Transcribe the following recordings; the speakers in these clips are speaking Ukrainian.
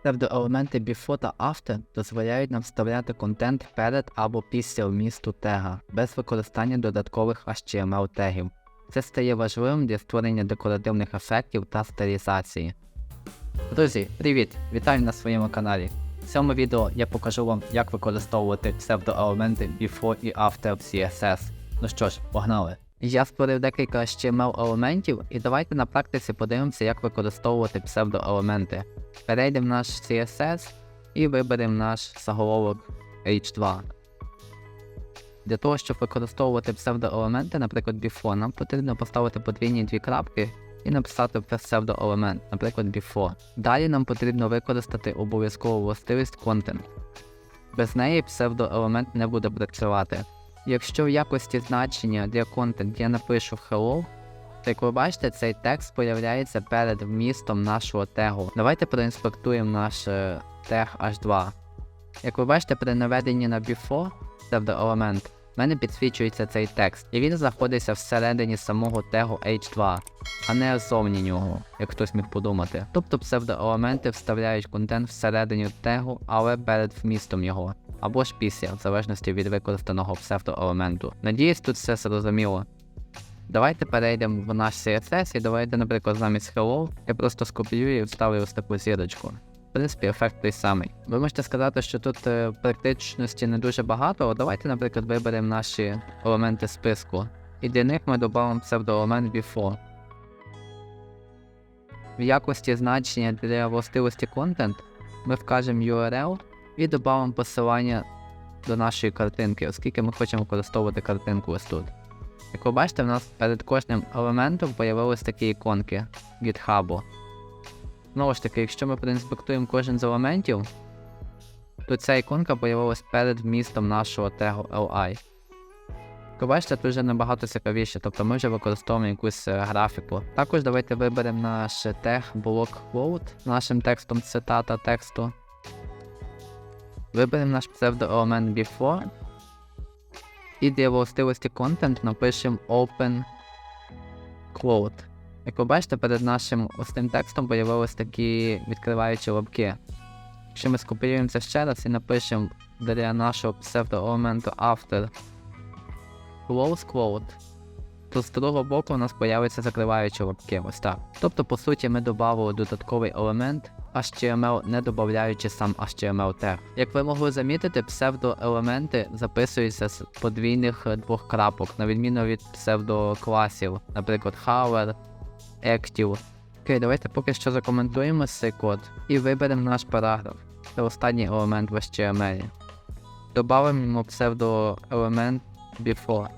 Псевдоелементи before та after дозволяють нам вставляти контент перед або після вмісту тега без використання додаткових HTML тегів. Це стає важливим для створення декоративних ефектів та стилізації. Друзі, привіт! Вітаю на своєму каналі. В цьому відео я покажу вам, як використовувати псевдоелементи before і after в CSS. Ну що ж, погнали! Я створив декілька HTML елементів, і давайте на практиці подивимося, як використовувати псевдоелементи. Перейдемо в наш CSS і виберемо наш заголовок H2. Для того, щоб використовувати псевдоелементи, наприклад, before, нам потрібно поставити подвійні дві крапки і написати псевдоелемент, наприклад, before. Далі нам потрібно використати обов'язкову властивість content. Без неї псевдоелемент не буде працювати. Якщо в якості значення для контент я напишу hello, то як ви бачите, цей текст появляється перед вмістом нашого тегу. Давайте проінспектуємо наш е, тег H2. Як ви бачите, при наведенні на before псевдоелемент, в мене підсвічується цей текст, і він знаходиться всередині самого тегу H2, а не ззовні нього, як хтось міг подумати. Тобто псевдоелементи вставляють контент всередині тегу, але перед вмістом його, або ж після, в залежності від використаного псевдоелементу. Надіюсь, тут все зрозуміло. Давайте перейдемо в наш CSS і давайте, наприклад, замість hello я просто скопіюю і вставлю ось таку зірочку. Принципі, ефект той самий. Ви можете сказати, що тут е, практичності не дуже багато, давайте, наприклад, виберемо наші елементи списку. І для них ми додамо псевдоелемент before. В якості значення для властивості content ми вкажемо URL і додамо посилання до нашої картинки, оскільки ми хочемо використовувати картинку ось тут. Як ви бачите, в нас перед кожним елементом з'явились такі іконки GitHub. Знову ж таки, якщо ми проінспектуємо кожен з елементів, то ця іконка з'явилась перед вмістом нашого тегу LI. Бачите, тут вже набагато цікавіше, тобто ми вже використовуємо якусь е, графіку. Також давайте виберемо наш тег block quote нашим текстом цитата тексту. Виберемо наш псевдоелемент before. І для властивості content напишемо open quote. Як ви бачите, перед нашим осним текстом з'явились такі відкриваючі лапки. Якщо ми скопіюємо це ще раз і напишемо для нашого псевдоелементу after close quote, то з другого боку у нас з'являться закриваючі лапки. Ось так. Тобто, по суті, ми додали додатковий елемент HTML, не додаючи сам HTML тег. Як ви могли замітити, псевдоелементи записуються з подвійних двох крапок, на відміну від псевдокласів, наприклад, hover, active. Окей, давайте поки що закоментуємо цей код і виберемо наш параграф. Це останній елемент в HTML. Добавимо йому псевдоелемент before.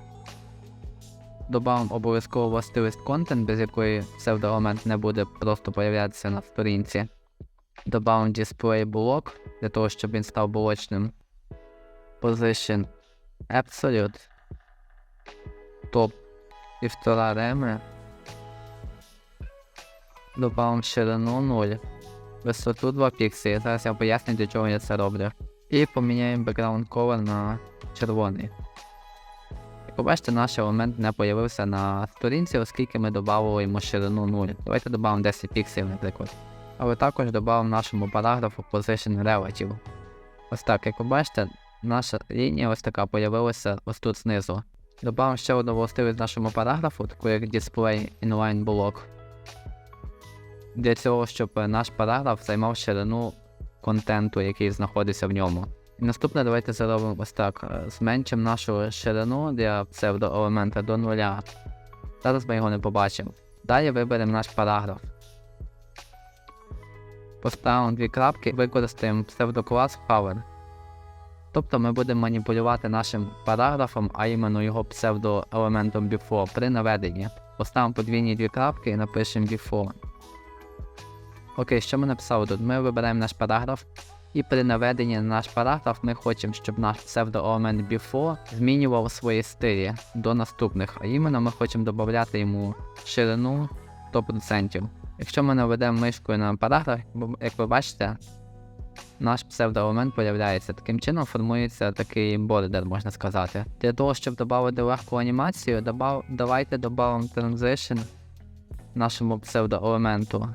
Добавимо обов'язково властивість content, без якої псевдоелемент не буде просто появлятися на сторінці. Добавимо display block для того, щоб він став блочним. Position Absolute. Топ 1,5 реми. Добавимо ширину 0. Висоту 2 пікселі. Зараз я поясню, для чого я це роблю. І поміняємо background color на червоний. Як ви бачите, наш елемент не появився на сторінці, оскільки ми додали ширину 0. Давайте додамо 10 пікселів, наприклад. Але також додамо нашому параграфу Position Relative. Ось так, як ви бачите, наша лінія ось така появилася ось тут знизу. Добавимо ще одну властивість нашому параграфу, таку як Display Inline Block. Для цього, щоб наш параграф займав ширину контенту, який знаходиться в ньому. І наступне давайте зробимо ось так. е, Зменшимо нашу ширину для псевдоелемента до нуля. Зараз ми його не побачимо. Далі виберемо наш параграф. Поставимо дві крапки, використаємо псевдоклас Power. Тобто ми будемо маніпулювати нашим параграфом, а іменно його псевдоелементом before при наведенні. Поставимо подвійні дві крапки і напишемо before. Окей, що ми написали тут? Ми вибираємо наш параграф. І при наведенні на наш параграф ми хочемо, щоб наш псевдоелемент before змінював свої стилі до наступних, а іменно ми хочемо додати йому ширину 100%. Якщо ми наведемо мишкою на параграф, як ви бачите, наш псевдоелемент появляється. Таким чином формується такий бордер, можна сказати. Для того, щоб додати легку анімацію, давайте додамо transition нашому псевдоелементу.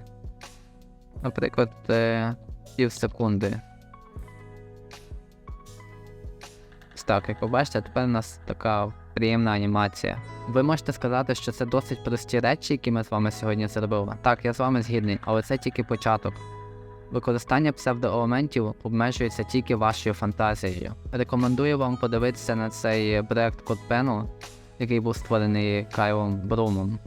Наприклад, е, пів секунди. Так, як ви бачите, тепер у нас така приємна анімація. Ви можете сказати, що це досить прості речі, які ми з вами сьогодні зробили. Так, я з вами згідний, але це тільки початок. Використання псевдоелементів обмежується тільки вашою фантазією. Рекомендую вам подивитися на цей проект CodePen, який був створений Кайлом Брумом.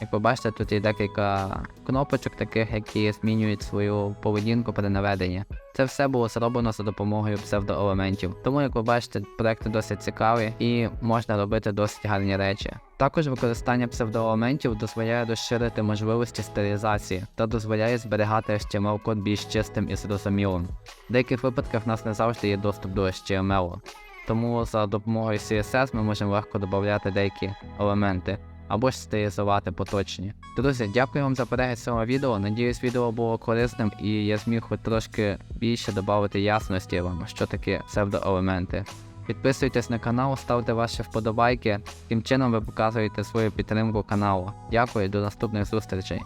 Як ви бачите, тут є декілька кнопочок, таких, які змінюють свою поведінку при наведенні. Це все було зроблено за допомогою псевдоелементів. Тому, як ви бачите, проекти досить цікаві і можна робити досить гарні речі. Також використання псевдоелементів дозволяє розширити можливості стерилізації та дозволяє зберігати HTML-код більш чистим і зрозумілим. В деяких випадках в нас не завжди є доступ до HTML, тому за допомогою CSS ми можемо легко додати деякі елементи або ж стилізувати поточні. Друзі, дякую вам за перегляд цього відео. Надіюсь, відео було корисним і я зміг хоч трошки більше додати ясності вам, що таке псевдоелементи. Підписуйтесь на канал, ставте ваші вподобайки. Тим чином ви показуєте свою підтримку каналу. Дякую, до наступних зустрічей.